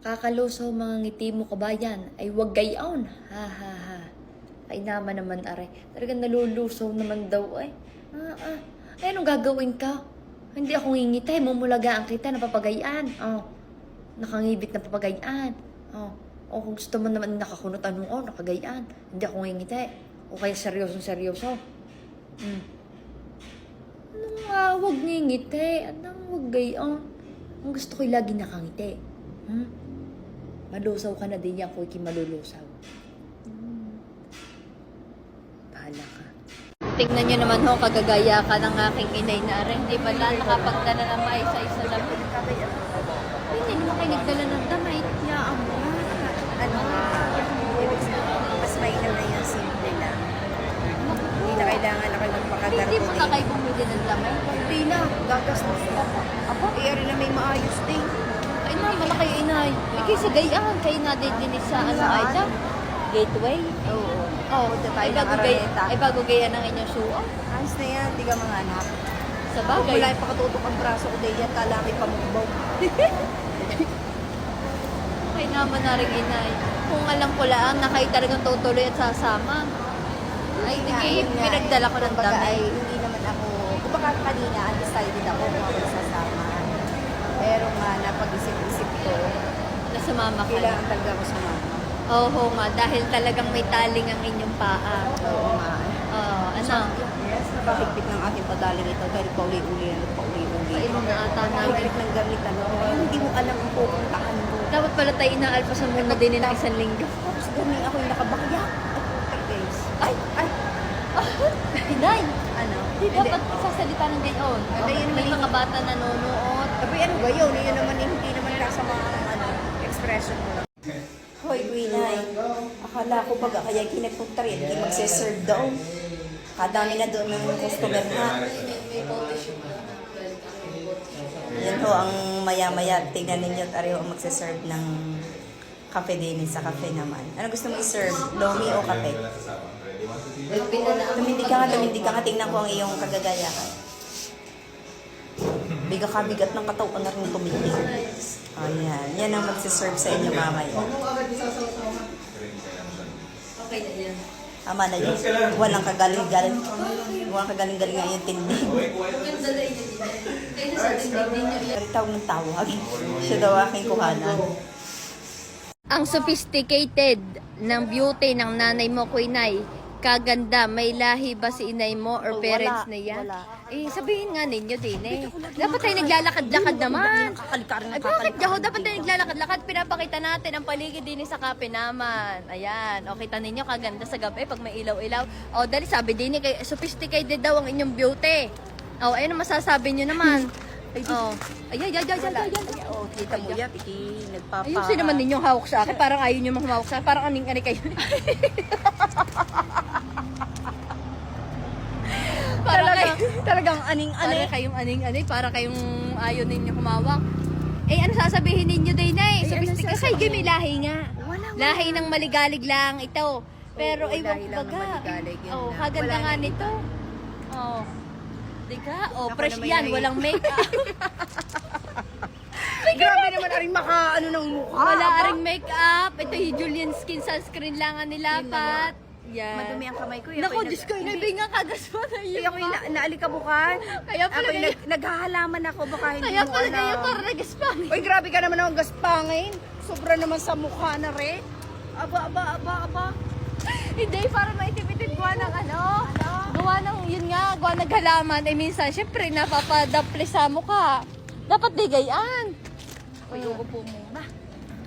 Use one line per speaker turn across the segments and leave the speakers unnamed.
Kakalusaw mga ngiti mo kabayan, ay wag gayon. Ha ha ha. Ay naman naman are. Talagang nalulusaw naman daw ay. Ah, ah. Ay anong gagawin ka? Hindi ako ngingiti, mumulagaan kita, napapagayaan. Oh. Nakangibit na papagayaan. Oh. O kung gusto mo naman nakakunot anong oh, nakagayaan. Hindi ako ngingiti. O kaya seryosong seryoso. Hmm. Anong ah, wag ngingiti? Anong wag gayon? Ang gusto ko'y lagi nakangiti. Hmm? Malusaw ka na din yan, Koy, malulusaw. Hmm. Bahala ka. Tingnan nyo naman ho, kagagaya ka ng aking inay na rin. Hindi ba lang nakapagdala ng maisa-isa lang? Ay, hindi naman kayo nagdala ng damit. Yaan mo.
ano, mas mainam na yung simple lang. Hindi na kailangan na kayo magpakagarbo
Hindi mo na kayo bumili ng damit.
Hindi na, gagastos. Apo, eh, rin na may maayos din.
Naman na kayo inay. Eh, kasi gayaan, kayo na din din sa ano ay da? Gateway.
Oo.
Oh,
Punta tayo
ay
ng
bago gaya,
Araneta.
ay bago gaya ng inyong suot.
Ayos na yan, di ka mga anak.
Sa bagay.
wala yung pakatutok ang braso ko din yan, kalaki pa mong
Ay naman na rin inay. Kung alam ko lang na kayo talagang tutuloy at sasama. Ay, hindi, pinagdala ko ng
ay,
damit.
hindi naman ako, kumbaga kanina, undecided ako. Pero nga, napag-isip-isip ko,
Na sumama kayo.
kailangan talaga ako sumama.
Oo nga, dahil talagang may taling ang inyong paa.
Oo nga.
Oo, ano?
Yes, napakigpit ng aking padaling ito dahil pauli-uli ano, pauli-uli.
Kainom na ata namin.
Nakahigpit ng gamit ano, hindi mo alam kung pupuntahan mo.
Dapat pala tayo inaalpasan muna din ng isang linggo.
Tapos gano'n ako yung nakabakya. Ay, guys. Ay, ay,
Inay!
ano?
Di dapat sasalita ng.
Hindi, yun
May mga bata nanonood.
Sabi, ano ba yun? Yun naman, hindi naman kasama ang ano, expression mo. Hoy, Gwinay. Akala ko pag kaya kinapunta rin, hindi magsiserve daw. Kadami na doon ng customer na. Yan ho, ang maya-maya, tingnan ninyo, tayo ang magsiserve ng kape din sa kape naman. Ano gusto mo i-serve? Lomi o kape? Tumindi ka nga, tumindi ka nga. Tingnan ko ang iyong kagagayahan. Biga ka, bigat ng katawan na rin tumindi. Ayan. Yan ang magsiserve sa inyo mamaya.
Okay na yan.
Tama na yun. Walang kagaling-galing. Walang kagaling-galing nga yung tindi. Tawag ng tawag. Siya daw aking kuhanan.
Ang sophisticated ng beauty ng nanay mo, Kuinay, kaganda, may lahi ba si inay mo or
Oh,
parents
wala,
niya?
wala.
Eh, sabihin nga ninyo din eh. Dapat tayo naglalakad-lakad naman. Ay, bakit Jaho? Dapat tayo naglalakad-lakad. Pinapakita natin ang paligid din sa kape naman. Ayan. O, kita ninyo, kaganda sa gabi pag may ilaw-ilaw. O, dali sabi din eh, kay- sophisticated daw ang inyong beauty. O, ayun ang masasabi nyo naman. O, ay, ay, ay, ay, ay, ay, ay.
Oh, kita mo yan, piki, nagpapa...
Ayusin naman ninyong hawak sa akin. Parang ayaw nyo mahawak sa akin. Parang aning-ani kayo. parang
Talaga,
kayo,
talagang aning-ani.
para kayong aning-ani. Para kayong ayaw ninyo humawak. Eh, ano sasabihin ninyo din eh?
Eh, ano.
Kasi may lahi nga.
Wala, wala.
Lahi ng maligalig lang ito. Pero
Oo,
ay
lahi
wag
lang ng
baga.
yun
Oh, kaganda
Wala
nga nito. Oh. Di ka? Oh,
Ako
fresh yan. Walang makeup.
Grabe naman aring maka, ano ng mukha.
Wala aring makeup. Ito yung Julian Skin Sunscreen lang ang nilapat. Yan.
Madumi ang kamay ko.
Naku, Diyos ko, inabing nga kagas mo na yun.
ako yung na- naalikabukan.
Kaya pala
Ako yung
kayo-
nag, naghahalaman ako, baka hindi
Kaya
mo
pala
alam.
kayo para nag-spam.
Uy, grabe ka naman ang gaspangin. Sobra naman sa mukha na rin. Aba, aba, aba, aba.
Hindi, para maitipitid gawa ng ano. Gawa ng, yun nga, gawa ng halaman. Eh, minsan, syempre, napapadapli sa mukha. Dapat di gayaan.
Uy, uupo muna.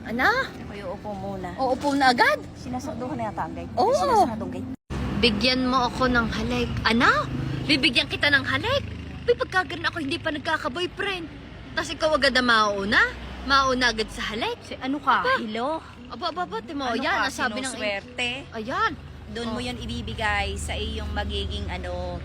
Ano?
Uy, uupo muna.
O, upo na agad.
Sinasaduhan na yata ang gate.
Oo.
Sinasadong gate.
Bigyan mo ako ng halik. Ano? Bibigyan kita ng halik? Uy, pagkaganon ako hindi pa nagkaka-boyfriend. Tapos ikaw agad na mauna? Mauna agad sa halik?
Si, ano ka? Hello?
Aba, aba, aba, timo.
ano
yan,
ka?
nasabi ng... Ayan.
Doon
Oh.
mo yan ibibigay sa iyong magiging ano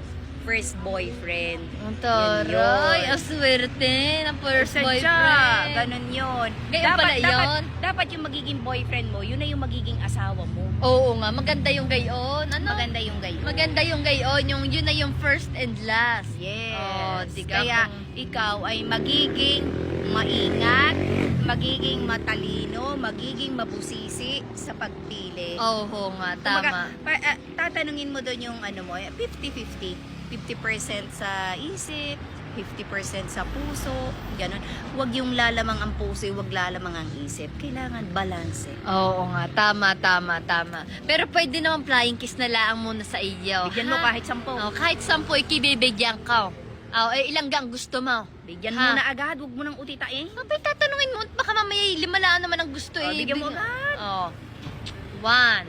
first boyfriend.
Ang taray, ang swerte ng first
Sadya,
boyfriend.
Ganun yun.
Ganyan pala
dapat,
yun?
dapat yung magiging boyfriend mo, yun na yung magiging asawa mo.
Oo nga, maganda yung gayon. Ano?
Maganda yung gayon.
Maganda yung gayon, yung yun na yung first and last.
Yes.
Oh, di ka
Kaya
kung-
ikaw ay magiging maingat, magiging matalino, magiging mabusisi sa pagpili.
Oo nga,
Kumbaga,
tama.
pa- ah, tatanungin mo doon yung ano mo, eh, 50-50. 50% sa isip, 50% sa puso, ganun. Huwag yung lalamang ang puso, huwag lalamang ang isip. Kailangan balance.
Oo nga, tama, tama, tama. Pero pwede naman flying kiss na lang muna sa iyo.
Bigyan mo
ha?
kahit sampo.
Oh, kahit sampu, ikibibigyan ka. Oh, eh, ilang gang gusto mo?
Bigyan
Ha?
mo na agad, huwag mo nang utitain.
Abay, tatanungin mo, baka mamaya lima lang naman ang gusto
Oh,
eh.
bigyan mo agad.
Oh. One.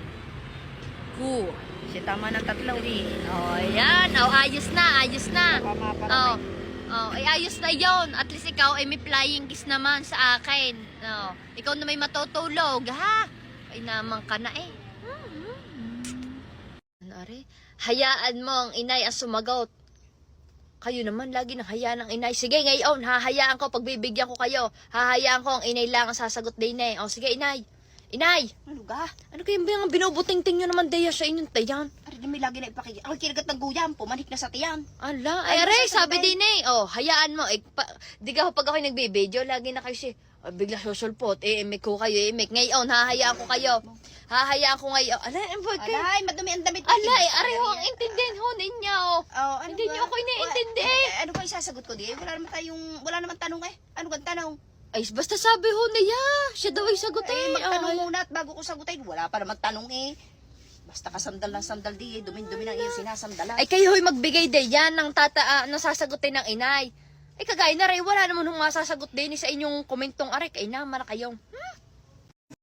Two.
Kasi tama ng tatlo.
Three. Oh, yan. Oh, ayos na, ayos na.
Tama para
Oh.
may-
Oh, ay ayos na 'yon. At least ikaw ay may flying kiss naman sa akin. Oh, ikaw na may matutulog, ha? Ay naman ka na eh. Ano are? Hayaan mo ang inay ang sumagot. Kayo naman lagi nang hayaan ang inay. Sige, ngayon, hahayaan ko, pagbibigyan ko kayo. Hahayaan ko ang inay lang ang sasagot din eh. O sige, inay. Inay!
Ano ga?
Ano ba yung binubuting-ting nyo naman Deya sa inyong tayan?
Na may lagi na ipakikita. Ako kinagat ng guyam, pumanik na sa tiyan.
Ala,
Ay,
ay, aray,
nasa
sabi
sabay.
din eh. Oh, hayaan mo. Eh, pa, di ka pag ako nagbibideo, lagi na kayo si, ah, bigla susulpot. Eh, imik ko kayo, imik. Ngayon, hahayaan ko kayo. Hahayaan ko ngayon. Ala, eh, wag kayo.
Alay, madumi ang damit.
Ala, eh, aray ho, ang intindihan ho ninyo.
Oh, ano
Hindi
ba?
niyo ako iniintindi.
Wa- eh, ano ko isasagot ko di? Wala naman tayong, wala naman tanong eh. Ano kang tanong?
Ay, basta sabi ho niya. Siya daw ay sagot Eh,
magtanong
Ay.
muna at bago ko sagutin. Wala pa naman tanong eh. Basta ka sandal na sandal di eh. Dumin-dumi ng iyong sinasandalan.
Ay, kayo ho'y magbigay din yan ng tata, ah, ng sasagutin ng inay. Ay, kagaya na rin, wala naman hong masasagot din sa inyong komentong aray. Kaya naman na kayong.